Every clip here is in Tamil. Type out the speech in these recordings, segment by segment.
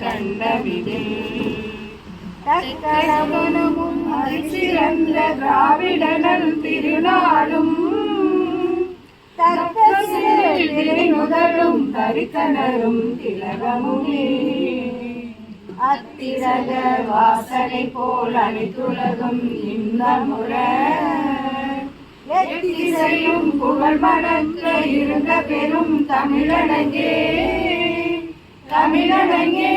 கண்டவிதில் தக்கணமும் சிறந்த திராவிடனல் திருநாளும் முதலும் தரித்தனரும் திலகமுனே அத்திரக வாசனை போல் அனைத்துலகம் இன்னமுற எத்திசையும் புகழ் மடக்க இருந்த பெரும் தமிழனங்கே. தமிழனங்கே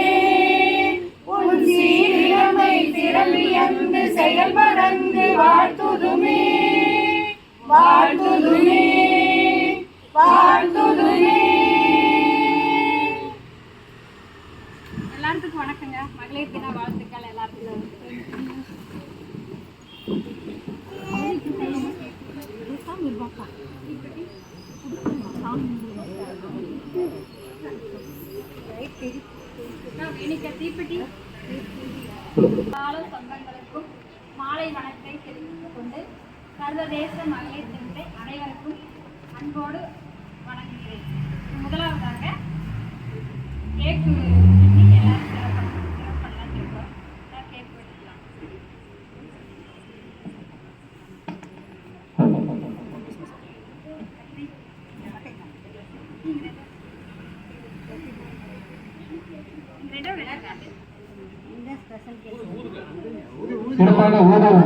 உன் சீரிழமை திறமியந்து செயல்படந்து வாழ்த்துதுமே வாழ்த்துதுமே எல்லாத்துக்கும் வணக்கங்க மகளிர் தின வாழ்த்துக்கள் எல்லாத்துக்கும் வேணிக்க தீப்பெட்டி காலம் சொந்தங்களுக்கும் மாலை வணக்கத்தை தெரிவித்துக் கொண்டு சர்வதேச மகளிர் தினத்தை அனைவருக்கும் அன்போடு வணங்குகிறேன் முதலாவதாக கேக்கு வெட்டி எல்லாரும் சிறப்பு சிறப்பெல்லாம் இருக்கோம் கேக் வெட்டிக்கலாம் ரெண்டும் விளையாட்டு இந்த ஸ்பெஷல் கேஸ் சிறப்பாக ஊதவும்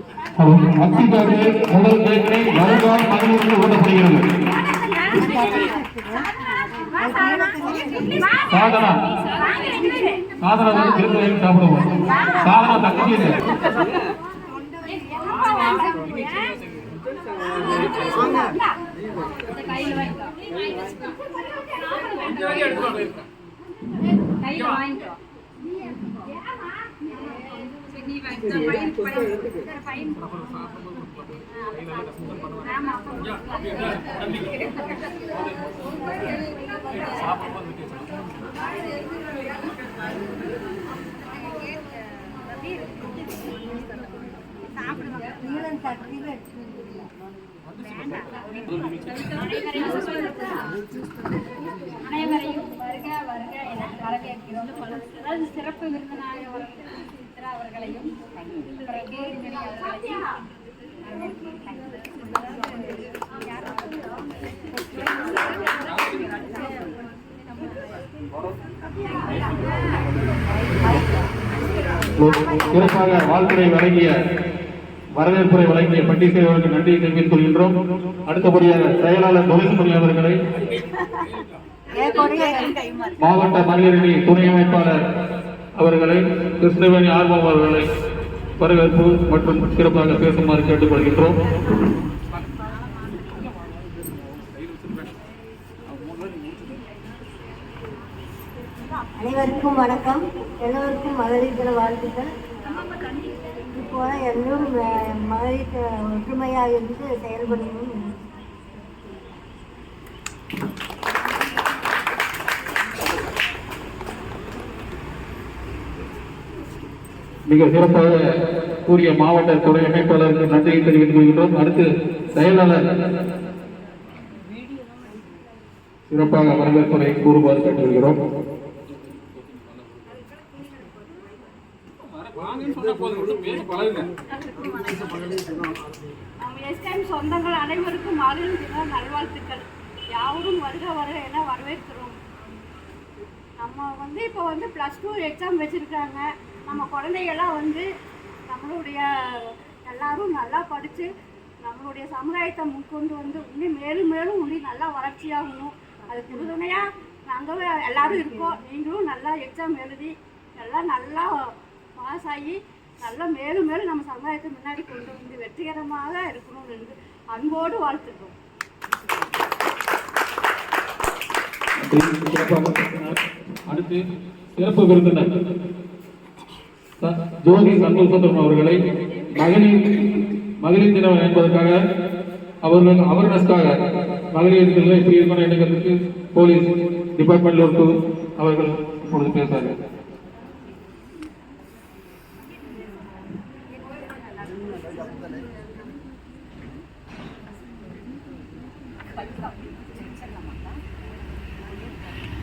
வரலையா தட்டு முதல் கேட்டை வருங்கால் மகளிருக்கு ஊட்டப்படுகிறது சாதனா. சாதனா வந்து சாப்பிடுவோம். சாதனா கையில் வாங்கிக்கோ கையில் வாங்கிக்கோ சரி, நீ வாங்கிக்கோ. பையன், பையன். சரி, பையன். ஆமா. நீளம் தட்டியில் எடுத்து அனைவரையும் வருக வருக என வரவேற்கிறோம். அதாவது சிறப்பு விருந்தினாக வரும் சித்ரா அவர்களையும் பிறகு விஜய் அவர்களையும் சிறப்பாக வாழ்த்துறை வழங்கிய வரவேற்புரை வழங்கிய பண்டிகை அவர்களுக்கு நன்றியை தெரிவித்துக் கொள்கின்றோம். அடுத்தபடியாக செயலாளர் தொழில்முறை அவர்களை மாவட்ட மகளிரணி துணை அமைப்பாளர் அவர்களை கிருஷ்ணவேணி ஆர்வம் அவர்களை வரவேற்பு மற்றும் சிறப்பாக பேசுமாறு கேட்டுக்கொள்கின்றோம். அனைவருக்கும் வணக்கம். எல்லோருக்கும் மகளிர் வாழ்த்துக்கள். இப்போ எல்லோரும் ம- மகளிர் ஒற்றுமையாக இருந்து செயல்படணும். மிக சிறப்பாக கூறிய மாவட்ட துறை அமைப்பாளருக்கு நன்றியை தெரிவித்துக் கொள்கின்றோம் அடுத்து செயலாளர். சிறப்பாக வரவேற்புரை கூறுமாறு கேட்டுக்கொள்கிறோம் எஸ்டைம் சொந்தங்கள் அனைவருக்கும் மகளிர் தினம் நல்வாழ்த்துக்கள். யாவரும் வருக வருக என வரவேற்கிறோம். நம்ம வந்து இப்போ வந்து ப்ளஸ் டூ எக்ஸாம் வச்சுருக்காங்க. நம்ம குழந்தைகள்லாம் வந்து நம்மளுடைய எல்லாரும் நல்லா படித்து நம்மளுடைய சமுதாயத்தை முன்கொண்டு வந்து இன்னும் மேலும் மேலும் இன்னும் நல்லா வளர்ச்சியாகணும். அதுக்கு உறுதுணையாக நாங்கள் எல்லாரும் இருக்கோம். நீங்களும் நல்லா எக்ஸாம் எழுதி எல்லாம் நல்லா பாஸ் ஆகி நல்லா மேலும் மேலும் நம்ம சமுதாயத்தை முன்னாடி கொண்டு வந்து வெற்றிகரமாக இருக்கணும் என்று அன்போடு வாழ்த்துக்கிறோம் அடுத்து சிறப்பு விருந்தினர். ச- ஜோதி சண்முகசுந்தரம் அவர்களை மகளிர் மகளிர் தினம் என்பதற்காக அவர்கள் அவர்னஸ்க்காக மகளிர் தினம் இப்படி இருக்கணும் போலீஸ் டிபார்ட்மெண்ட்ல இருந்து அவர்கள் இப்பொழுது பேசுவார்கள்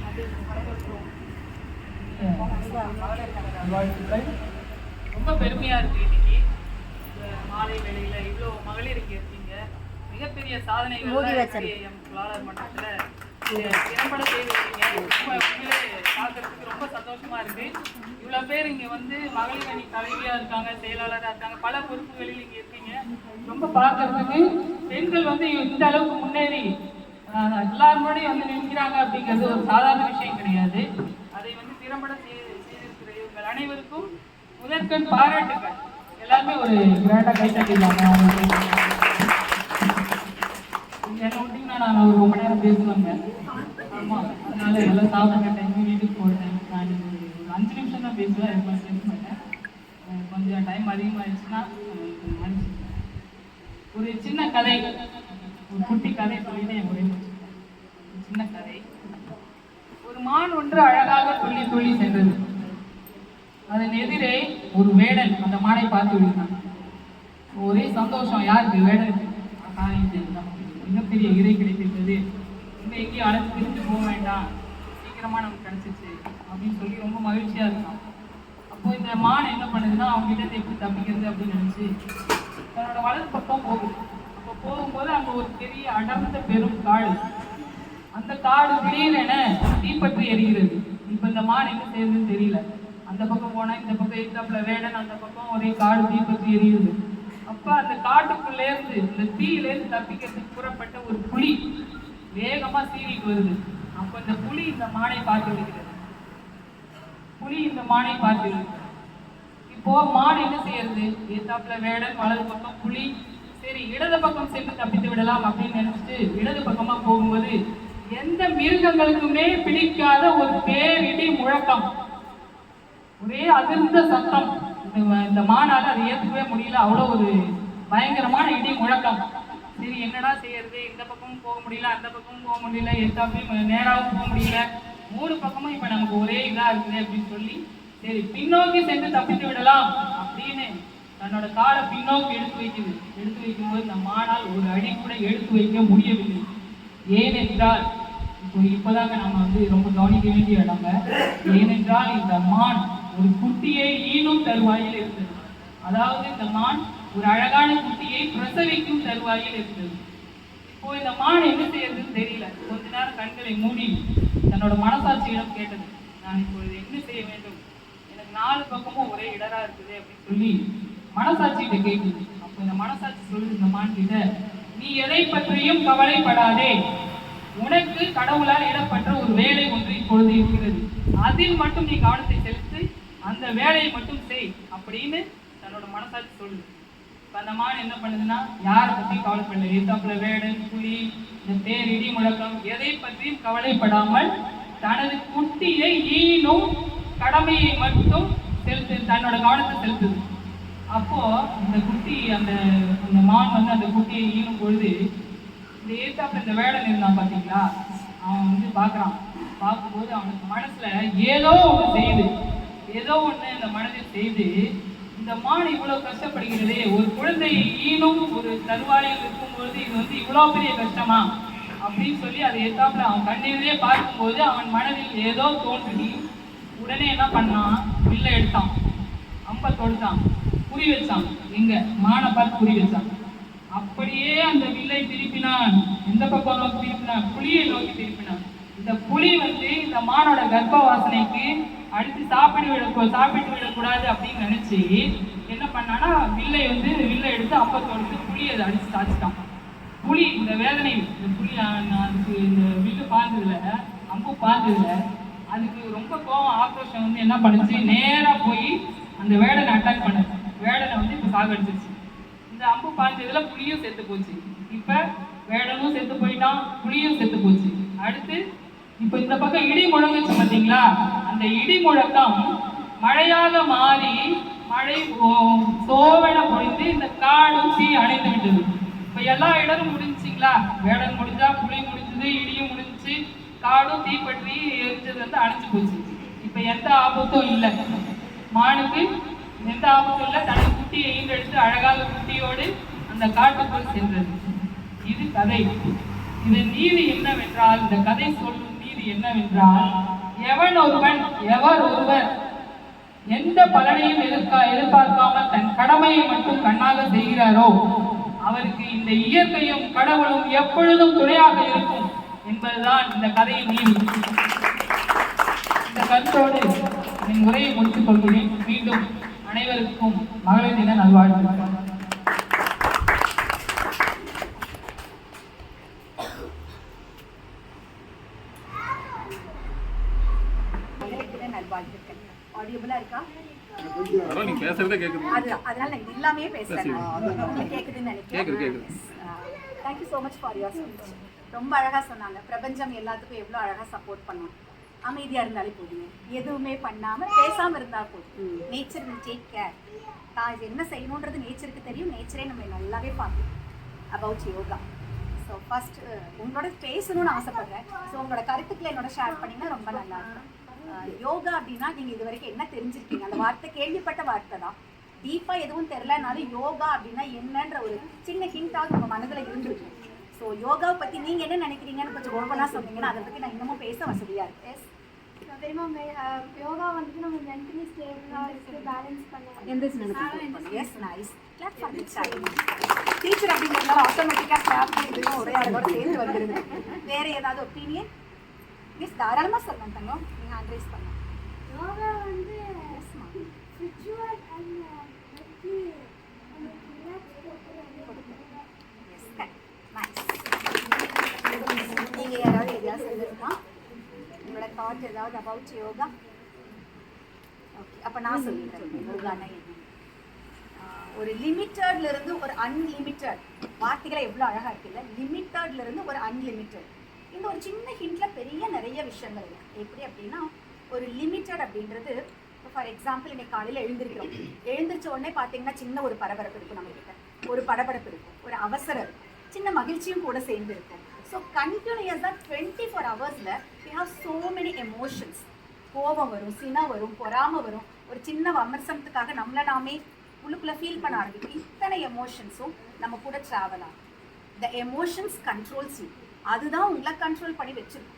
வாழ்த்துக்கள் ரொம்ப பெருமையா இருக்கு இன்னைக்கு. மாலை வேளையில இவ்வளோ மகளிர் இங்க இருக்கீங்க. மிகப்பெரிய சாதனைகள் எம் தொழிலாளர் மன்றத்துல. திறம்பட செய்திருக்கீங்க. ரொம்ப உண்மையிலே பார்க்கறதுக்கு ரொம்ப சந்தோஷமா இருக்கு. இவ்வளவு பேர் இங்க வந்து மகளிர் அணி தலைவியா இருக்காங்க செயலாளரா இருக்காங்க. பல பொறுப்புகளில் இங்க இருக்கீங்க. ரொம்ப பார்க்கறதுக்கு பெண்கள் வந்து இந்த அளவுக்கு முன்னேறி எல்லார் முன்னாடியும் வந்து நிற்கிறாங்க அப்படிங்கிறது ஒரு சாதாரண விஷயம் கிடையாது. அதை வந்து திறம்பட செய்திருக்கிற அனைவருக்கும் முதற்கண் பாராட்டுகள். எல்லாருமே ஒரு கிராண்டா கை என்ன விட்டீங்கன்னா நான் ஒரு ரொம்ப நேரம் பேசுவாங்க ஆமா அதனால எல்லாம் சாப்பிட்ற டைம் வீட்டுக்கு போகிற டைம் நான் ஒரு அஞ்சு நிமிஷம் தான் பேசுவேன். ரொம்ப பேச மாட்டேன். கொஞ்சம் டைம் அதிகமாகிடுச்சுன்னா ஒரு சின்ன கதை. ஒரு குட்டி கதை சொல்லிட்டு என் சின்ன கதை. ஒரு மான் ஒன்று அழகாக துள்ளி துள்ளி சென்றது. அதன் எதிரே ஒரு வேடன் அந்த மானை பார்த்து விடுகிறான் ஒரே சந்தோஷம் யாருக்கு? வேடனுக்கு. மிகப்பெரிய இறை கிடைத்திருந்தது. இந்த எங்கேயும் அழைத்து பிரிஞ்சு போக வேண்டாம். சீக்கிரமா நமக்கு கிடைச்சிச்சு அப்படின்னு சொல்லி ரொம்ப மகிழ்ச்சியா இருக்கான். அப்போ இந்த மான் என்ன பண்ணுதுன்னா அவங்க கிட்ட எப்படி தப்பிக்கிறது அப்படின்னு நினைச்சு தன்னோட வலது பக்கம் போகுது. போகும்போது அங்க ஒரு பெரிய அடர்ந்த பெரும் காடு. அந்த காடு திடீரென தீப்பற்றி எரிகிறது. இப்ப இந்த மான் என்ன செய்யுதுன்னு தெரியல. அந்த பக்கம் போனா இந்த பக்கம் எதிர்த்தாப்புல வேடன் அந்த பக்கம் ஒரே காடு தீப்பற்றி எரியுது. அப்ப அந்த காட்டுக்குள்ள இருந்து இந்த தீயில இருந்து தப்பிக்கிறதுக்கு புறப்பட்ட ஒரு புலி வேகமா சீறிட்டு வருது. அப்ப இந்த புலி இந்த மானை பார்த்து விடுகிறது புலி இந்த மானை பார்த்து விடுகிறது இப்போ மான் என்ன செய்யறது? எத்தாப்புல வேடன் வலது பக்கம் புலி சரி இடது பக்கம் சென்று தப்பித்து விடலாம் அப்படின்னு நினைச்சிட்டு இடது பக்கமா போகும்போது எந்த மிருகங்களுக்குமே பிடிக்காத ஒரு பேரிடி முழக்கம். ஒரே அதிர்ந்த சத்தம். இந்த- இந்த மானால அதை ஏற்றுக்கவே முடியல. அவ்வளோ ஒரு பயங்கரமான இடி முழக்கம். சரி என்னடா செய்யறது? இந்த பக்கமும் போக முடியல அந்த பக்கமும் போக முடியல எத்தாப்பையும் நேராகவும் போக முடியல. மூணு பக்கமும் இப்போ நமக்கு ஒரே இதாக இருக்குது அப்படின்னு சொல்லி சரி பின்னோக்கி சென்று தப்பித்து விடலாம் அப்படின்னு தன்னோட காலை பின்னோக்கி எடுத்து வைக்குது. எடுத்து வைக்கும்போது இந்த மானால் ஒரு அடி கூட எடுத்து வைக்க முடியவில்லை. ஏனென்றால் இப்போ இப்போதாங்க நம்ம வந்து ரொம்ப கவனிக்க வேண்டிய இடங்க ஏனென்றால் இந்த மான் ஒரு குட்டியை ஈனும் தருவாயில் இருந்தது அதாவது இந்த மான் ஒரு அழகான குட்டியை பிரசவிக்கும் தருவாயில் இருந்தது இப்போ இந்த மான் என்ன செய்யறதுன்னு தெரியல. கொஞ்ச நேரம் கண்களை மூடி தன்னோட மனசாட்சியிடம் கேட்டது. நான் இப்பொழுது என்ன செய்ய வேண்டும்? எனக்கு நாலு பக்கமும் ஒரே இடரா இருக்குது அப்படின்னு சொல்லி மனசாட்சிகிட்ட கேட்குது அப்போ இந்த மனசாட்சி சொல்லு இந்த மான்கிட்ட நீ எதை பற்றியும் கவலைப்படாதே. உனக்கு கடவுளால் இடப்பட்ட ஒரு வேலை ஒன்று இப்பொழுது இருக்கிறது. அதில் மட்டும் நீ கவனத்தை செலுத்து அந்த வேலையை மட்டும் செய் அப்படின்னு தன்னோட மனசாட்சி சொல்லுது. இப்போ அந்த மான் என்ன பண்ணுதுன்னா யாரை பற்றியும் கவலைப்படல. எத்தாப்புல வேடு புலி இந்த தேர் இடி முழக்கம் எதை பற்றியும் கவலைப்படாமல் தனது குட்டியை ஈனும் கடமையை மட்டும் செலுத்து தன்னோட கவனத்தை செலுத்துது. அப்போ இந்த குட்டி அந்த அந்த மான் வந்து அந்த குட்டியை ஈனும் பொழுது இந்த ஏத்தாப்புல இந்த வேடன் இருந்தான் பார்த்தீங்களா அவன் வந்து பார்க்குறான் பார்க்கும்போது அவனுக்கு மனசில் ஏதோ ஒன்று செய்யுது. ஏதோ ஒன்று இந்த மனதில் செய்து இந்த மான் இவ்வளோ கஷ்டப்படுகிறதே ஒரு குழந்தை ஈனும் ஒரு தருவாயில் இருக்கும்பொழுது இது வந்து இவ்வளோ பெரிய கஷ்டமா? அப்படின்னு சொல்லி அதை ஏத்தாப்புல அவன் கண்ணீரிலே பார்க்கும்போது அவன் மனதில் ஏதோ தோன்றி உடனே என்ன பண்ணான்? வில்ல எடுத்தான். அம்ப தொடுத்தான். குறி வச்சான் எங்க மானை பார்த்து குறி வச்சான் அப்படியே அந்த வில்லை திருப்பினான். எந்த பக்கம் நோக்கி திருப்பினான்? புலியை நோக்கி திருப்பினான். இந்த புளி புலி வந்து இந்த மானோட கர்ப்ப வாசனைக்கு அடுத்து சாப்பிட விட சாப்பிட்டு விடக்கூடாது அப்படின்னு நினைச்சு என்ன பண்ணானா வில்லை வந்து வில்லை எடுத்து அப்பத்தோடு புளியை அதை அடிச்சு தாச்சிட்டான் புளி இந்த வேதனை இந்த புளி அதுக்கு இந்த வில்லு பாய்ந்ததுல அம்பு பாய்ந்ததுல அதுக்கு ரொம்ப கோபம் ஆக்ரோஷம் வந்து என்ன பண்ணுச்சு? நேரா போய் அந்த வேடனை அட்டாக் பண்ணுது. வேடனை வந்து இப்போ சாகடிச்சிருச்சு. இந்த அம்பு பாய்ந்ததுல புளியும் செத்து போச்சு. இப்போ வேடனும் செத்து போயிட்டான் புளியும் செத்து போச்சு. அடுத்து இப்போ இந்த பக்கம் இடி முழங்குச்சு பார்த்தீங்களா அந்த இடி முழக்கம் மழையாக மாறி மழை ஓ- பொழிந்து இந்த காடும் தீ அணைந்து விட்டது. இப்போ எல்லா இடமும் முடிஞ்சுங்களா வேடன் முடிஞ்சா புலி முடிஞ்சது இடியும் முடிஞ்சுச்சு. காடும் தீப்பற்றி எரிஞ்சது வந்து அணைஞ்சு போச்சு. இப்போ எந்த ஆபத்தும் இல்லை. மானுக்கு எந்த ஆபத்தும் இல்லை தனது குட்டியை ஈன்றெடுத்து அழகாக குட்டியோடு அந்த காட்டுக்குள் சென்றது. இது கதை. இது நீதி என்னவென்றால் இந்த கதை சொல்லும் நீதி என்னவென்றால் எவன் ஒருவன் எவர் ஒருவர் எந்த பலனையும் எதிர்க்கா எதிர்பார்க்காமல் தன் கடமையை மட்டும் கண்ணாக செய்கிறாரோ அவருக்கு இந்த இயற்கையும் கடவுளும் எப்பொழுதும் துணையாக இருக்கும் என்பதுதான் இந்த கதையின் நீதி. இந்த கருத்தோடு என் உரையை முடித்துக் கொள்கிறேன். மீண்டும் அனைவருக்கும் மகளிர் தின நல்வாழ்த்துக்கள். மகளிர் நல்வாழ்த்துக்கள். ஆடியபிளா இருக்கா? நீ பேசுறதே கேக்குது. அது அதனால நான் இது இல்லாமே பேசுறேன் கேக்குதுன்னு கேக்குது, நினைக்கிறேன். Thank you so much for your speech ரொம்ப அழகா சொன்னாங்க. பிரபஞ்சம் எல்லாத்துக்கும் எவ்வளோ அழகா சப்போர்ட் பண்ணும். அமைதியா இருந்தாலே போதுங்க எதுவுமே பண்ணாம பேசாம இருந்தா போதும். நேச்சர் will டேக் கேர் தான் இது என்ன செய்யணுன்றது நேச்சருக்கு தெரியும். நேச்சரே நம்ம நல்லாவே பார்க்கும் அபவுட் யோகா ஸோ ஃபர்ஸ்ட் உங்களோட பேசணும்னு ஆசைப்படுறேன். ஸோ உங்களோட கருத்துக்களை என்னோட ஷேர் பண்ணிங்கன்னா ரொம்ப நல்லா இருக்கும். யோகா அப்படின்னா நீங்க இது வரைக்கும் என்ன தெரிஞ்சிருக்கீங்க? அந்த வார்த்தை கேள்விப்பட்ட வார்த்தை தான். டீப்பா எதுவும் தெரிலனாலும் யோகா அப்படின்னா என்னன்ற ஒரு சின்ன ஹிண்டாக உங்க மனதுல இருந்திருக்கும். ஸோ யோகாவை பத்தி நீங்க என்ன நினைக்கிறீங்கன்னு கொஞ்சம் ஓப்பனா சொன்னீங்கன்னா அதை பத்தி நான் இன்னமும் பேச வசதியா இருக்கு. எஸ் தெரியுமா யோகா வந்துட்டு நம்ம மென்டலி ஸ்டேபிளாக இருக்குது பேலன்ஸ் பண்ண எந்த as nice clap child teacher அப்படிங்கிறதுனால ஆட்டோமேட்டிக்காக கிளாப் இதுவும் ஒரே அதோட சேர்ந்து வந்துருது வேற ஏதாவது ஒப்பீனியன் எஸ் தாராளமா சொல்லலாம் தங்கம். நீங்க ஹேண்ட் ரைஸ் பண்ணலாம் யோகா வந்து எஸ்மா ஸ்பிரிச்சுவல் அண்ட் மென்டலி நமக்கு ரிலாக்ஸ் எஸ் நைஸ் நீங்க யாராவது எதையாவது சொல்லுமா உங்களோட தாட் ஏதாவது அபவுட் யோகா? ஓகே அப்ப நான் சொல்லிடுறேன் யோகானா ஒரு லிமிட்டட்ல இருந்து ஒரு அன்லிமிட்டட் வார்த்தைகளை எவ்வளவு அழகா இருக்குல்ல லிமிட்டட்ல இருந்து ஒரு அன்லிமிட்டட் இந்த ஒரு சின்ன ஹிண்ட்ல பெரிய நிறைய விஷயங்கள் இருக்கு. எப்படி அப்படின்னா ஒரு லிமிட்டட் அப்படின்றது ஃபார் எக்ஸாம்பிள் இன்னைக்கு காலையில எழுந்திருக்கிறோம். எழுந்திரிச்ச உடனே பாத்தீங்கன்னா சின்ன ஒரு பரபரப்பு இருக்கும் நம்ம கிட்ட ஒரு படபடப்பு இருக்கும். ஒரு அவசரம் இருக்கும். சின்ன மகிழ்ச்சியும் கூட சேர்ந்து இருக்கும். ஸோ கண்டினியூஸாக டுவெண்ட்டி ஃபோர் ஹவர்ஸில் we have so many emotions கோபம் வரும் சினம் வரும் பொறாமை வரும். ஒரு சின்ன விமர்சனத்துக்காக நம்மளை நாமே உள்ளுக்குள்ளே ஃபீல் பண்ண ஆரம்பிக்கும். இத்தனை எமோஷன்ஸும் நம்ம கூட ட்ராவல் ஆகும். த எமோஷன்ஸ் கண்ட்ரோல்ஸ் யூ அதுதான் உங்களை கண்ட்ரோல் பண்ணி வச்சிருக்கும்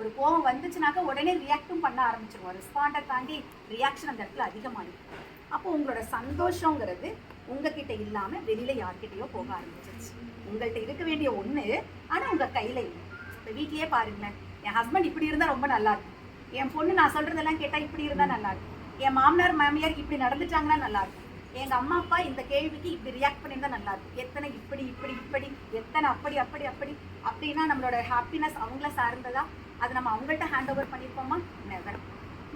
ஒரு கோவம் வந்துச்சுனாக்கா உடனே ரியாக்டும் பண்ண ஆரம்பிச்சிருவோம் ரெஸ்பாண்டை தாண்டி ரியாக்ஷன் அந்த இடத்துல அதிகமாகிடும் அப்போ உங்களோட சந்தோஷங்கிறது உங்ககிட்ட இல்லாம வெளியில யார்கிட்டயோ போக ஆரம்பிச்சிருச்சு. உங்கள்கிட்ட இருக்க வேண்டிய ஒண்ணு ஆனா உங்க கையில இல்லை. இப்போ வீட்லயே பாருங்களேன் என் ஹஸ்பண்ட் இப்படி இருந்தா ரொம்ப நல்லா இருக்கும். என் பொண்ணு நான் சொல்றதெல்லாம் கேட்டா இப்படி இருந்தா நல்லா இருக்கும். என் மாமனார் மாமியார் இப்படி நடந்துட்டாங்கன்னா நல்லா இருக்கும். எங்க அம்மா அப்பா இந்த கேள்விக்கு இப்படி ரியாக்ட் பண்ணியிருந்தா நல்லா இருக்கும். எத்தனை இப்படி இப்படி இப்படி எத்தனை அப்படி அப்படி அப்படி அப்படின்னா நம்மளோட ஹாப்பினஸ் அவங்கள சார்ந்ததா? அது நம்ம அவங்கள்ட்ட ஹேண்ட் ஓவர் பண்ணியிருப்போமா? நெவர்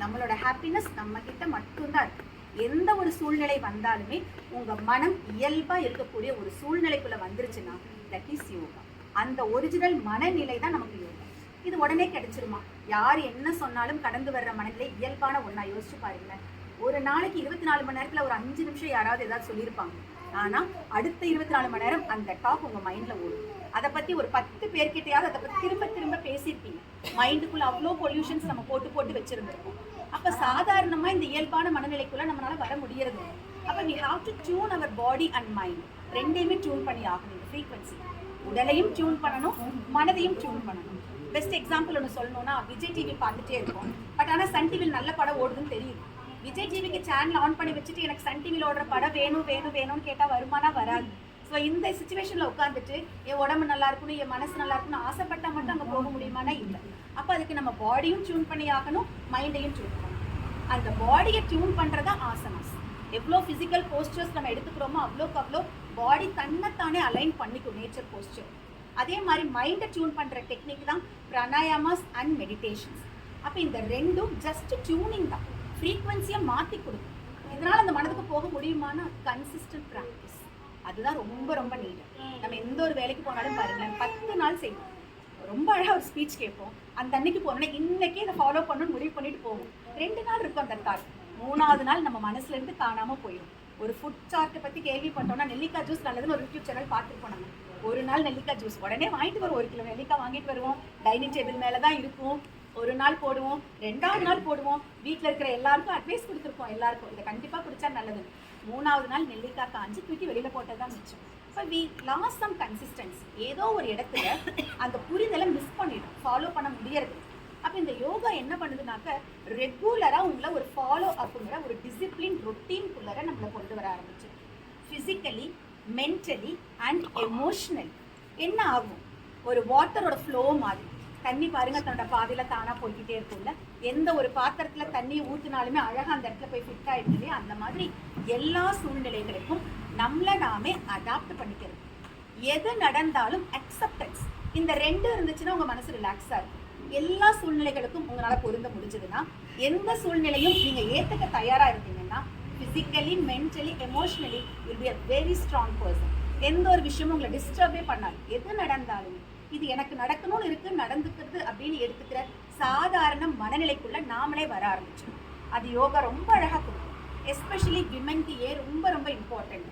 நம்மளோட ஹாப்பினஸ் நம்ம கிட்ட மட்டும்தான் இருக்கு. எந்த ஒரு சூழ்நிலை வந்தாலுமே உங்கள் மனம் இயல்பாக இருக்கக்கூடிய ஒரு சூழ்நிலைக்குள்ளே வந்துருச்சுன்னா தட் இஸ் யோகா. அந்த ஒரிஜினல் மனநிலை தான் நமக்கு யோகா. இது உடனே கிடைச்சிருமா? யார் என்ன சொன்னாலும் கடந்து வர்ற மனநிலை இயல்பான ஒன்றா யோசிச்சு பாருங்களேன். ஒரு நாளைக்கு இருபத்தி நாலு மணி நேரத்தில் ஒரு அஞ்சு நிமிஷம் யாராவது ஏதாவது சொல்லியிருப்பாங்க. ஆனால் அடுத்த இருபத்தி நாலு மணி நேரம் அந்த டாப் உங்கள் மைண்டில் ஓடும். அதை பற்றி ஒரு பத்து பேர்கிட்டயாவது அதை பற்றி திரும்ப திரும்ப பேசியிருப்பீங்க. மைண்டுக்குள்ளே அவ்வளோ பொல்யூஷன்ஸ் நம்ம போட்டு போட்டு வச்சுருந்துருக்கோம் அப்ப சாதாரணமா இந்த இயல்பான மனநிலைக்குள்ள நம்மளால வர முடியறது அப்போ அப்ப have to tune our body and mind ரெண்டையுமே டியூன் பண்ணி ஆகணும் இந்த ஃப்ரீக்வன்சி உடலையும் டியூன் பண்ணணும் மனதையும் டியூன் பண்ணணும். பெஸ்ட் எக்ஸாம்பிள் ஒன்று சொல்லணும்னா விஜய் டிவி பார்த்துட்டே இருக்கும் பட் ஆனால் சன் டிவியில் நல்ல படம் ஓடுதுன்னு தெரியும் விஜய் டிவிக்கு சேனல் ஆன் பண்ணி வச்சுட்டு எனக்கு சன் டிவியில் ஓடுற படம் வேணும் வேணும் வேணும்னு கேட்டால் வருமானா வராது. ஸோ இந்த சுச்சுவேஷனில் உட்காந்துட்டு என் உடம்பு நல்லா இருக்கணும் என் மனசு நல்லா இருக்கணும் ஆசைப்பட்டா மட்டும் அங்கே போக முடியுமானா இல்லை. அப்போ அதுக்கு நம்ம பாடியும் டியூன் பண்ணி ஆகணும் மைண்டையும் டியூன் பண்ணணும். அந்த பாடியை டியூன் பண்ணுறதா ஆசனாஸ் எவ்வளோ ஃபிசிக்கல் போஸ்டர்ஸ் நம்ம எடுத்துக்கிறோமோ அவ்வளோக்கு அவ்வளோ பாடி தன்னைத்தானே அலைன் பண்ணிக்கும் நேச்சர் போஸ்டர் அதே மாதிரி மைண்டை டியூன் பண்ணுற டெக்னிக் தான் பிராணாயாமாஸ் அண்ட் மெடிடேஷன்ஸ் அப்போ இந்த ரெண்டும் ஜஸ்ட் டியூனிங் தான். ஃப்ரீக்வன்சியை மாற்றி கொடுக்கும். இதனால் அந்த மனதுக்கு போக முடியுமானா கன்சிஸ்டன்ட் ப்ராக்டிஸ் அதுதான் ரொம்ப ரொம்ப நீடு நம்ம எந்த ஒரு வேலைக்கு போனாலும் பாருங்களேன் பத்து நாள் செய்வோம். ரொம்ப அழகாக ஒரு ஸ்பீச் கேட்போம். அந்த அன்னைக்கு போனோம்னா இன்னைக்கே இதை ஃபாலோ பண்ணணும்னு முடிவு பண்ணிட்டு போவோம். ரெண்டு நாள் இருக்கும் அந்த தாட் மூணாவது நாள் நம்ம மனசுல இருந்து காணாம போயிடும் ஒரு ஃபுட் சார்ட்டை பத்தி கேள்விப்பட்டோம்னா நெல்லிக்காய் ஜூஸ் நல்லதுன்னு ஒரு யூடியூப் சேனல் பார்த்துருப்போம் நம்ம. ஒரு நாள் நெல்லிக்காய் ஜூஸ் உடனே வாங்கிட்டு வருவோம். ஒரு கிலோ நெல்லிக்காய் வாங்கிட்டு வருவோம். டைனிங் டேபிள் மேலே தான் இருக்கும் ஒரு நாள் போடுவோம். ரெண்டாவது நாள் போடுவோம். வீட்டில் இருக்கிற எல்லாருக்கும் அட்வைஸ் கொடுத்துருப்போம். எல்லாருக்கும். இதை கண்டிப்பாக குடிச்சா நல்லது. மூணாவது நாள் நெல்லிக்காய் காஞ்சி தூக்கி வெளியில் போட்டது தான் மிச்சம். இப்போ வி லாஸ் சம் கன்சிஸ்டன்ஸ் ஏதோ ஒரு இடத்துல அந்த புரிதலை மிஸ் பண்ணிடும் ஃபாலோ பண்ண முடியறது அப்போ இந்த யோகா என்ன பண்ணுதுனாக்க ரெகுலராக உங்களை ஒரு ஃபாலோ அப்புங்கிற ஒரு டிசிப்ளின் ரொட்டீன்குள்ளர நம்மளை கொண்டு வர ஆரம்பிச்சு. ஃபிசிக்கலி மென்டலி அண்ட் எமோஷ்னலி என்ன ஆகும்? ஒரு வாட்டரோட ஃப்ளோ மாதிரி. தண்ணி பாருங்க தன்னோட பாதையில தானா போய்கிட்டே இருக்கும்ல. எந்த ஒரு பாத்திரத்துல தண்ணியை ஊத்துனாலுமே அழகா அந்த இடத்துல போய் ஃபிட் ஆயிடுது இல்லையா அந்த மாதிரி எல்லா சூழ்நிலைகளுக்கும் நம்மளை நாமே அடாப்ட் பண்ணிக்கிறது எது நடந்தாலும் அக்செப்டன்ஸ் இந்த ரெண்டு இருந்துச்சுன்னா உங்க மனசு ரிலாக்ஸா இருக்கும். எல்லா சூழ்நிலைகளுக்கும் உங்களால பொருந்த முடிஞ்சதுன்னா எந்த சூழ்நிலையும் நீங்க ஏத்துக்க தயாரா இருந்தீங்கன்னா physically mentally emotionally will be a very strong person எந்த ஒரு விஷயமும் உங்களை டிஸ்டர்பே பண்ணாது. எது நடந்தாலும். இது எனக்கு நடக்கணும்னு இருக்கு நடந்துக்கிறது அப்படின்னு எடுத்துக்கிற சாதாரண மனநிலைக்குள்ள நாமளே வர ஆரம்பிச்சோம் அது யோகா ரொம்ப அழகாக கொடுக்கும். எஸ்பெஷலி விமென்க்கு ஏ ரொம்ப ரொம்ப இம்பார்ட்டன்ட்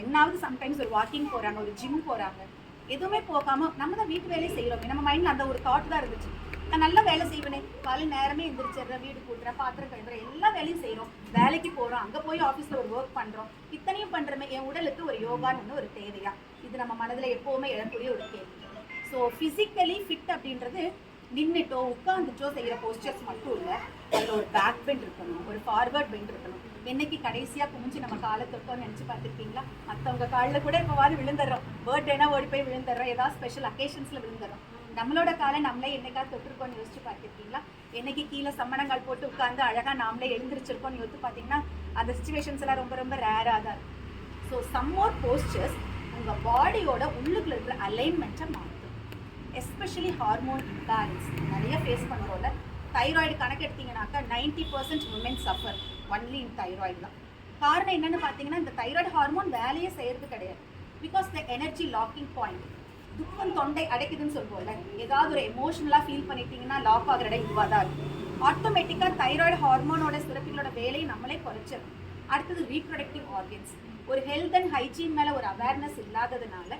என்னாவது சம்டைம்ஸ் ஒரு வாக்கிங் போகிறாங்க ஒரு ஜிம் போகிறாங்க எதுவுமே போகாமல் நம்ம தான் வீட்டு வேலையை செய்கிறோம் நம்ம மைண்டில் அந்த ஒரு தாட் தான் இருந்துச்சு. நான் நல்ல வேலை செய்வேனே. காலை நேரமே எந்திரிச்சிடுறேன் வீடு கூட்டுறேன் பாத்திரம் கழுவுறேன் எல்லா வேலையும் செய்கிறோம் வேலைக்கு போகிறோம் அங்கே போய் ஆஃபீஸில் ஒரு ஒர்க் பண்ணுறோம் இத்தனையும் பண்ணுறமே என் உடலுக்கு ஒரு யோகான்னு ஒரு தேவையா? இது நம்ம மனதில் எப்போவுமே எழக்கூடிய ஒரு கேள்வி. ஸோ ஃபிசிக்கலி ஃபிட் அப்படின்றது நின்றுட்டோ உட்காந்துட்டோ செய்கிற போஸ்டர்ஸ் மட்டும் இல்லை. அதில் ஒரு பேக் பெண்ட் இருக்கணும் ஒரு ஃபார்வர்ட் பெண்ட் இருக்கணும். என்னைக்கு கடைசியாக குமிஞ்சு நம்ம காலை தொட்டோம்னு நினச்சி பார்த்துருக்கீங்களா மற்றவங்க காலில் கூட இப்போவாது விழுந்துடுறோம். பர்த்டேனா ஓடி போய் விழுந்துடுறோம். ஏதாவது ஸ்பெஷல் அக்கேஷன்ஸில் விழுந்துடுறோம். நம்மளோட காலை நம்மளே என்னைக்காவது தொட்டிருக்கோம்னு யோசிச்சு பார்த்துருக்கீங்களா என்னைக்கு கீழே சம்மணங்கால் போட்டு உட்காந்து அழகாக நாமளே எழுந்திரிச்சிருக்கோம்னு யோசிச்சு பார்த்தீங்கன்னா அந்த சுச்சுவேஷன்ஸ் எல்லாம் ரொம்ப ரொம்ப ரேராக தான் இருக்கும். ஸோ சம் மோர் போஸ்டர்ஸ் உங்கள் பாடியோட உள்ளுக்குள்ள இருக்கிற அலைன்மெண்ட்டை மாற்றும் எஸ்பெஷலி ஹார்மோன் இம்பேலன்ஸ் நிறைய ஃபேஸ் பண்ணுறோம்ல தைராய்டு கணக்கு எடுத்தீங்கன்னாக்கா ninety percent woman suffer only in thyroid தான். காரணம் என்னென்னு பார்த்தீங்கன்னா இந்த தைராய்டு ஹார்மோன் வேலையே செய்கிறது கிடையாது. Because the energy lacking point துக்கம் தொண்டை அடைக்குதுன்னு சொல்லுவோம்ல ஏதாவது ஒரு எமோஷனலாக ஃபீல் பண்ணிட்டீங்கன்னா லாக் ஆகிற இடம் இதுவாக தான் இருக்கும். ஆட்டோமேட்டிக்காக தைராய்டு ஹார்மோனோட சுரப்பிகளோட வேலையை நம்மளே குறைச்சிடும் அடுத்தது ரீப்ரொடக்டிவ் ஆர்கன்ஸ் ஒரு ஹெல்த் அண்ட் ஹைஜீன் மேலே ஒரு அவேர்னஸ் இல்லாததுனால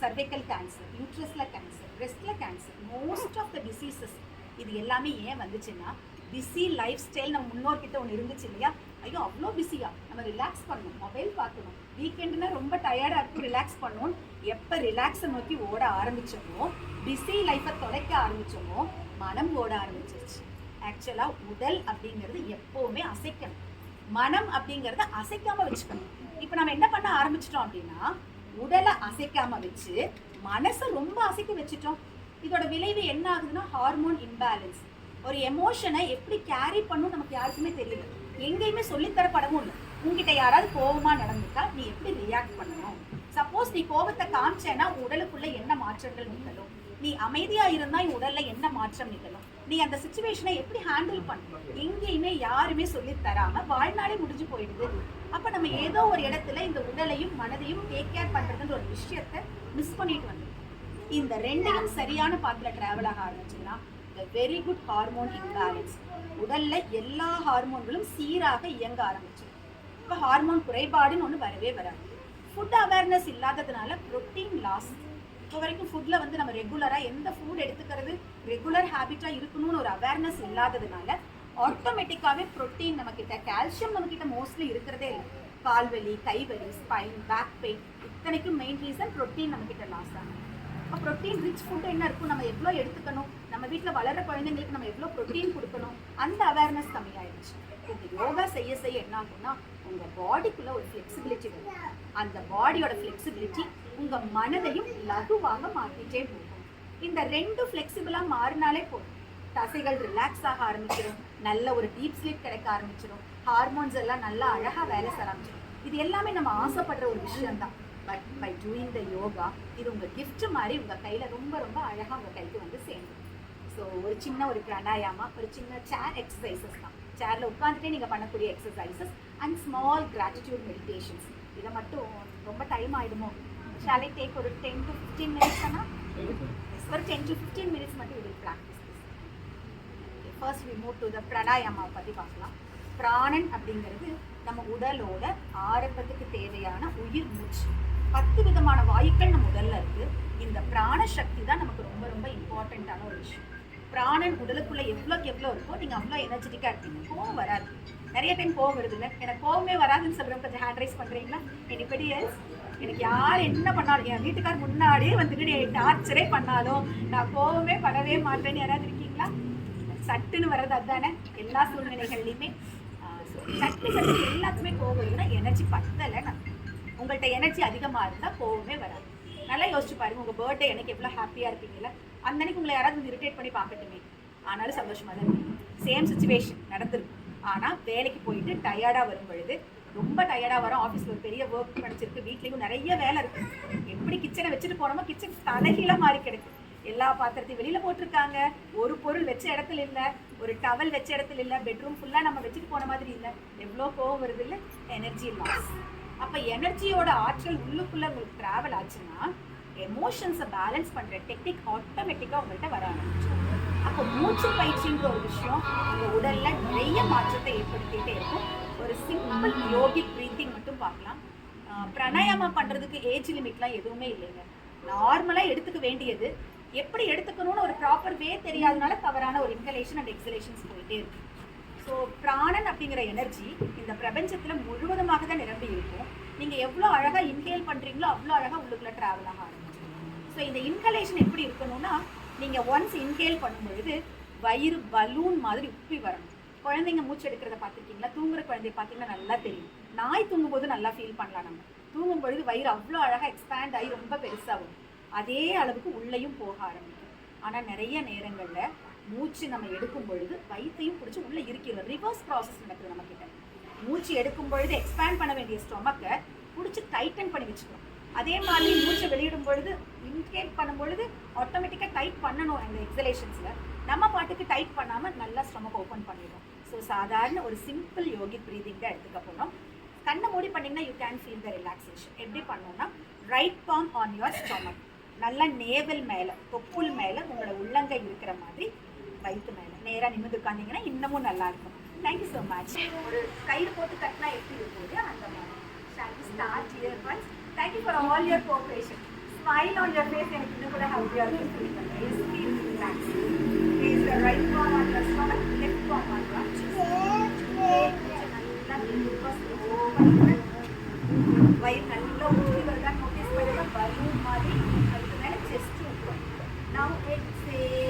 சர்வைக்கல் கேன்சர் யூட்ரஸில் cancer பிரெஸ்டில் cancer most of the diseases இது எல்லாமே ஏன் வந்துச்சுன்னா பிஸி லைஃப் ஸ்டைல் நம்ம முன்னோர்கிட்ட ஒன்று இருந்துச்சு இல்லையா? ஐயோ அவ்வளோ பிஸியாக நம்ம ரிலாக்ஸ் பண்ணணும் மொபைல் பார்க்கணும். வீக்கெண்டுனா ரொம்ப டயர்டாக இருக்கும் ரிலாக்ஸ் பண்ணணும். எப்போ ரிலாக்ஸை நோக்கி ஓட ஆரம்பித்தோமோ பிஸி லைஃப்பை தொலைக்க ஆரம்பிச்சோமோ மனம் ஓட ஆரம்பிச்சிருச்சு. ஆக்சுவலாக உடல் அப்படிங்கிறது எப்போவுமே அசைக்கணும். மனம் அப்படிங்கிறத அசைக்காமல் வச்சுக்கணும். இப்போ நம்ம என்ன பண்ண ஆரம்பிச்சிட்டோம் அப்படின்னா உடலை அசைக்காம வச்சு மனசை ரொம்ப அசைக்க வச்சுட்டோம். இதோட விளைவு என்ன ஆகுதுன்னா ஹார்மோன் இம்பேலன்ஸ் ஒரு எமோஷனை எப்படி கேரி பண்ணும் நமக்கு யாருக்குமே தெரியல. எங்கேயுமே சொல்லித்தரப்படவும் இல்லை. உங்ககிட்ட யாராவது கோபமா நடந்துட்டா நீ எப்படி ரியாக்ட் பண்ணணும்? சப்போஸ் நீ கோபத்தை காமிச்சேன்னா உன் உடலுக்குள்ள என்ன மாற்றங்கள் நிகழும்? நீ அமைதியா இருந்தா உடல்ல என்ன மாற்றம் நிகழும்? நீ அந்த சுச்சுவேஷனை எப்படி ஹேண்டில் பண்ணணும்? எங்கேயுமே யாருமே சொல்லி தராம வாழ்நாளே முடிஞ்சு போயிடுது. அப்போ நம்ம ஏதோ ஒரு இடத்துல இந்த உடலையும் மனதையும் டேக் கேர் பண்ணுறதுன்ற ஒரு விஷயத்த மிஸ் பண்ணிட்டு வந்தோம். இந்த ரெண்டையும் சரியான பாத்தில் ட்ராவல் ஆக ஆரம்பிச்சுன்னா வெரி குட் ஹார்மோன் இம்பேலன்ஸ் உடலில் எல்லா ஹார்மோன்களும் சீராக இயங்க ஆரம்பிச்சிடும் இப்போ ஹார்மோன் குறைபாடுன்னு ஒன்று வரவே வராது. ஃபுட் அவேர்னஸ் இல்லாததுனால ப்ரோட்டீன் லாஸ் இப்போ வரைக்கும் ஃபுட்டில் வந்து நம்ம ரெகுலராக எந்த ஃபுட் எடுத்துக்கிறது? ரெகுலர் ஹேபிட்டாக இருக்கணும்னு ஒரு அவேர்னஸ் இல்லாததுனால ஆட்டோமேட்டிக்காகவே ப்ரோட்டீன் நம்மக்கிட்ட கால்சியம் நம்மக்கிட்ட மோஸ்ட்லி இருக்கிறதே இல்லை. கால்வலி கைவலி ஸ்பைன் பேக் பெயின் இத்தனைக்கும் மெயின் ரீசன் ப்ரோட்டீன் நம்மக்கிட்ட லாஸ் ஆகும் இப்போ ப்ரோட்டீன் ரிச் ஃபுட் என்ன இருக்கும்? நம்ம எவ்வளோ எடுத்துக்கணும்? நம்ம வீட்டில் வளர குழந்தைங்களுக்கு நம்ம எவ்வளோ ப்ரோட்டீன் கொடுக்கணும்? அந்த அவேர்னஸ் கம்மியாயிடுச்சு. இந்த யோகா செய்ய செய்ய என்ன ஆகும்னா உங்கள் பாடிக்குள்ளே ஒரு ஃப்ளெக்சிபிலிட்டி வரும். அந்த பாடியோட ஃப்ளெக்சிபிலிட்டி உங்கள் மனதையும் லகுவாக மாற்றிட்டே போகும். இந்த ரெண்டு ஃப்ளெக்சிபிளாக மாறினாலே போதும். தசைகள் ரிலாக்ஸ் ஆக ஆரம்பிச்சிடும் நல்ல ஒரு டீப் ஸ்லீப் கிடைக்க ஆரம்பிச்சிடும் ஹார்மோன்ஸ் எல்லாம் நல்லா அழகாக வேலை செய்ய ஆரம்பிச்சிடும் இது எல்லாமே நம்ம ஆசைப்படுற ஒரு விஷயம்தான். But by doing the yoga இது உங்கள் gift மாதிரி உங்கள் கையில் ரொம்ப ரொம்ப அழகாக உங்கள் கைக்கு வந்து சேர்ந்துடும் ஸோ ஒரு சின்ன ஒரு பிராணாயாமா ஒரு சின்ன சேர் எக்ஸசைசஸ் தான். சேரில் உட்காந்துட்டே நீங்கள் பண்ணக்கூடிய exercises and small gratitude meditations இதை மட்டும் ரொம்ப டைம் ஆகிடுமோ ஷாலை டேக் ஒரு டென் டு ஃபிஃப்டீன் மினிட்ஸ் ஆனால் ஒரு டென் டு ஃபிஃப்டீன் மினிட்ஸ் மட்டும் இது practice first we move to the pranayama பற்றி பார்க்கலாம். பிராணன் அப்படிங்கிறது நம்ம உடலோட ஆரம்பத்துக்கு தேவையான உயிர் மூச்சு. பத்து விதமான வாயுக்கள் நம்ம உடல்ல இருக்கு. இந்த பிராண சக்தி தான் நமக்கு ரொம்ப ரொம்ப இம்பார்ட்டண்ட்டான ஒரு விஷயம். பிராணன் உடலுக்குள்ள எவ்வளோக்கு எவ்வளோ இருக்கோ நீங்கள் அவ்வளோ எனர்ஜெட்டிக்காக இருப்பீங்க. கோவம் வராது. நிறைய டைம் கோவம் வருது இல்லை. எனக்கு கோவமே வராதுன்னு சொல்கிறவங்க கொஞ்சம் ஹேண்ட் ரைஸ் பண்ணுறீங்களா எனிபடி எல்ஸ் எனக்கு யார் என்ன பண்ணாலும் என் வீட்டுக்கார் முன்னாடியே வந்துட்டு டார்ச்சரே பண்ணாலும் நான் கோவமே படவே மாட்டேன்னு யாராவது சட்டுன்னு வர்றது அதுதானே எல்லா சூழ்நிலைகள்லையுமே சட்டுகள் சட்டு எல்லாத்துக்குமே கோபம் இருந்தால் எனர்ஜி பத்தலை நான். உங்கள்கிட்ட எனர்ஜி அதிகமாக இருந்தால் கோபமே வராது. நல்லா யோசிச்சு பாருங்க உங்கள் பர்த்டே எனக்கு எவ்வளோ ஹாப்பியாக இருப்பீங்கல்ல? அந்த அன்னைக்கு உங்களை யாராவது வந்து இரிட்டேட் பண்ணி பார்க்கட்டுமே. ஆனாலும் சந்தோஷமாக தான் இருக்கும் சேம் சுச்சுவேஷன் நடந்திருக்கும். ஆனால் வேலைக்கு போயிட்டு டயர்டாக வரும் பொழுது ரொம்ப டயர்டாக வரோம். ஆஃபீஸில் ஒரு பெரிய ஒர்க் கிடச்சிருக்கு வீட்லேயும் நிறைய வேலை இருக்குது எப்படி கிச்சனை வச்சுட்டு போனோமோ கிச்சன் தலைகீழாக மாறி கிடக்கு. எல்லா பாத்திரத்தையும் வெளியில போட்டிருக்காங்க. ஒரு பொருள் வச்ச இடத்துல இல்ல ஒரு டவல் வச்ச இடத்துல இல்ல பெட்ரூம் ஃபுல்லா நம்ம வச்சுட்டு போன மாதிரி இல்ல. எவ்வளோ கோவம் வருது இல்ல? எனர்ஜி லாஸ் அப்ப எனர்ஜியோட ஆற்றல் உள்ளுக்குள்ள உங்களுக்கு டிராவல் ஆச்சுன்னா எமோஷன்ஸை பேலன்ஸ் பண்ற டெக்னிக் ஆட்டோமேட்டிக்கா உங்கள்கிட்ட வர ஆரம்பிச்சோம் அப்போ மூச்சு பயிற்சின்ற ஒரு விஷயம் உங்க உடல்ல நிறைய மாற்றத்தை ஏற்படுத்திட்டே இருக்கும். ஒரு சிம்பிள் யோகிக் பிரீத்திங் மட்டும் பார்க்கலாம். ஆஹ் பிராணாயாமம் பண்றதுக்கு ஏஜ் லிமிட்லாம் எதுவுமே இல்லைங்க. நார்மலாக எடுத்துக்க வேண்டியது எப்படி எடுத்துக்கணும்னு ஒரு ப்ராப்பர் வே தெரியாதனால தவறான ஒரு இன்ஹலேஷன் அண்ட் எக்ஸலேஷன்ஸ் போயிட்டே இருக்கு. ஸோ பிராணன் அப்படிங்கிற எனர்ஜி இந்த பிரபஞ்சத்தில் முழுவதுமாக தான் நிரம்பி இருக்கும். நீங்கள் எவ்வளோ அழகாக இன்ஹேல் பண்ணுறீங்களோ அவ்வளோ அழகாக உள்ளுக்குள்ள ட்ராவல் ஆக ஆரம்பிச்சிடும். ஸோ இந்த இன்ஹலேஷன் எப்படி இருக்கணும்னா நீங்கள் ஒன்ஸ் இன்ஹேல் பண்ணும்பொழுது வயிறு பலூன் மாதிரி உப்பி வரணும். குழந்தைங்க மூச்சு எடுக்கிறத பார்த்துருக்கீங்களா? தூங்குற குழந்தைய பார்த்தீங்கன்னா நல்லா தெரியும். நாய் தூங்கும்போது நல்லா ஃபீல் பண்ணலாம் நம்ம. தூங்கும் பொழுது வயிறு அவ்வளோ அழகாக எக்ஸ்பேண்ட் ஆகி ரொம்ப பெருசாகும் அதே அளவுக்கு உள்ளேயும் போக ஆரம்பிக்கும். ஆனால் நிறைய நேரங்களில் மூச்சு நம்ம எடுக்கும் பொழுது வயிற்றையும் பிடிச்சி உள்ளே இருக்கிறது ரிவர்ஸ் ப்ராசஸ் நடக்குது நம்மக்கிட்ட. மூச்சு எடுக்கும் பொழுது எக்ஸ்பேண்ட் பண்ண வேண்டிய ஸ்டொமக்கை பிடிச்சி டைட்டன் பண்ணி வச்சுக்கணும். அதே மாதிரி மூச்சை வெளியிடும் பொழுது இன்கேட் பண்ணும் பொழுது ஆட்டோமேட்டிக்காக டைட் பண்ணணும் அந்த எக்ஸலேஷன்ஸில் நம்ம பாட்டுக்கு டைட் பண்ணாமல் நல்லா ஸ்டொமக் ஓப்பன் பண்ணிடும். ஸோ சாதாரண ஒரு சிம்பிள் யோகிக் ப்ரீதிங் தான் எடுத்துக்க போகிறோம் கண்ணை மூடி பண்ணிங்கன்னா you can feel the relaxation எப்படி பண்ணோம்னா right palm on your stomach நல்லா நேவல் மேலே தொப்புள் மேலே உங்களோட உள்ளங்கை இருக்கிற மாதிரி வயிற்று மேலே நேராக நிமிந்து உட்காந்தீங்கன்னா இன்னமும் நல்லா இருக்கும் தேங்க்யூ ஸோ மச் ஒரு கயிறு போட்டு கட்டினா எப்படி இருக்கும் அந்த மாதிரி start here once thank you for all your cooperation smile on your face எனக்கு இன்னும் கூட ஹெல்ப்ஃபுல்லாக இருக்கும் right palm on your stomach left on your நல்லா மெதுவாக வயிறு நல்லா ஊற்றி வருதா நோட்டீஸ் பண்ணுங்க பலூன் மாதிரி அதுக்கு மேலே செஸ்ட் விட்டுரும் நான் எக்ஸேல் மூச்சை